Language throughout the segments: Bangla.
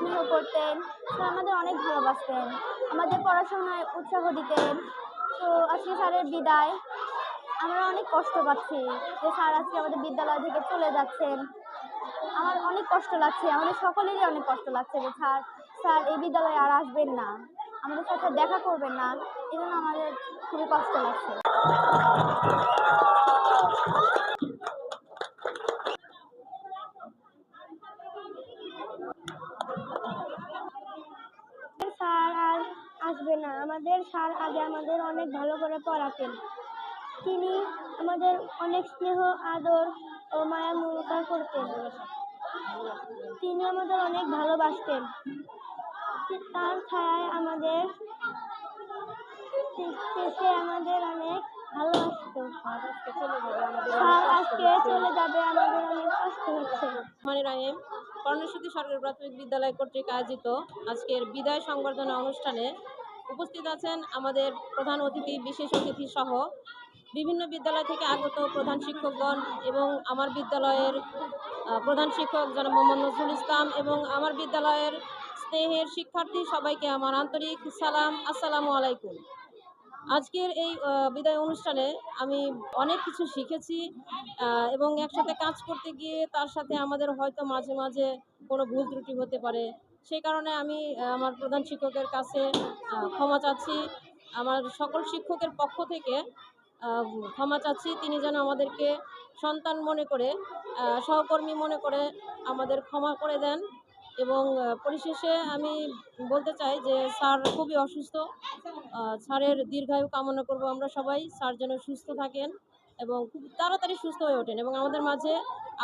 স্নেহ করতেন স্যার আমাদের অনেক ভালোবাসতেন, আমাদের পড়াশোনায় উৎসাহ দিতেন। তো আজকে স্যারের বিদায়। আমরা অনেক কষ্ট পাচ্ছি যে স্যার আজকে আমাদের বিদ্যালয় থেকে চলে যাচ্ছেন। আমার অনেক কষ্ট লাগছে, আমাদের সকলেরই অনেক কষ্ট লাগছে যে স্যার স্যার এই বিদ্যালয়ে আর আসবেন না। আমাদের সাথে দেখা করবেন না। এই আমাদের খুবই কষ্ট লাগছে স্যার আর আসবে না। আমাদের স্যার আগে আমাদের অনেক ভালো করে পড়াতেন। তিনি আমাদের অনেক স্নেহ, আদর ও মায়া মমতা করতেন। তিনি আমাদের অনেক ভালোবাসতেন। তার ছায়ায় আমাদের শেষে আমাদের অনেক ভালোবাসতো আজকে চলে যাবে, আমাদের অনেক কষ্ট হচ্ছে। রহমানির রাহিম কর্ণেশ্বতী সরকারি প্রাথমিক বিদ্যালয় কর্তৃক আয়োজিত আজকের বিদায় সংবর্ধনা অনুষ্ঠানে উপস্থিত আছেন আমাদের প্রধান অতিথি, বিশেষ অতিথি সহ বিভিন্ন বিদ্যালয় থেকে আগত প্রধান শিক্ষকগণ এবং আমার বিদ্যালয়ের প্রধান শিক্ষক জনাব মোহাম্মদ নজরুল ইসলাম এবং আমার বিদ্যালয়ের স্নেহের শিক্ষার্থী সবাইকে আমার আন্তরিক সালাম। আসসালামু আলাইকুম। আজকের এই বিদায় অনুষ্ঠানে আমি অনেক কিছু শিখেছি এবং একসাথে কাজ করতে গিয়ে তার সাথে আমাদের হয়তো মাঝে মাঝে কোনো ভুল ত্রুটি হতে পারে। সেই কারণে আমি আমার প্রধান শিক্ষকের কাছে ক্ষমা চাচ্ছি। আমার সকল শিক্ষকের পক্ষ থেকে ক্ষমা চাচ্ছি। তিনি যেন আমাদেরকে সন্তান মনে করে সহকর্মী মনে করে আমাদের ক্ষমা করে দেন এবং পরিশেষে আমি বলতে চাই যে, স্যার খুবই অসুস্থ। স্যারের দীর্ঘায়ু কামনা করব আমরা সবাই। স্যার যেন সুস্থ থাকেন এবং খুব তাড়াতাড়ি সুস্থ হয়ে ওঠেন এবং আমাদের মাঝে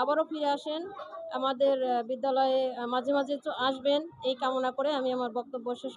আবারও ফিরে আসেন। আমাদের বিদ্যালয়ে মাঝে মাঝে আসবেন। এই কামনা করে আমি আমার বক্তব্য শেষ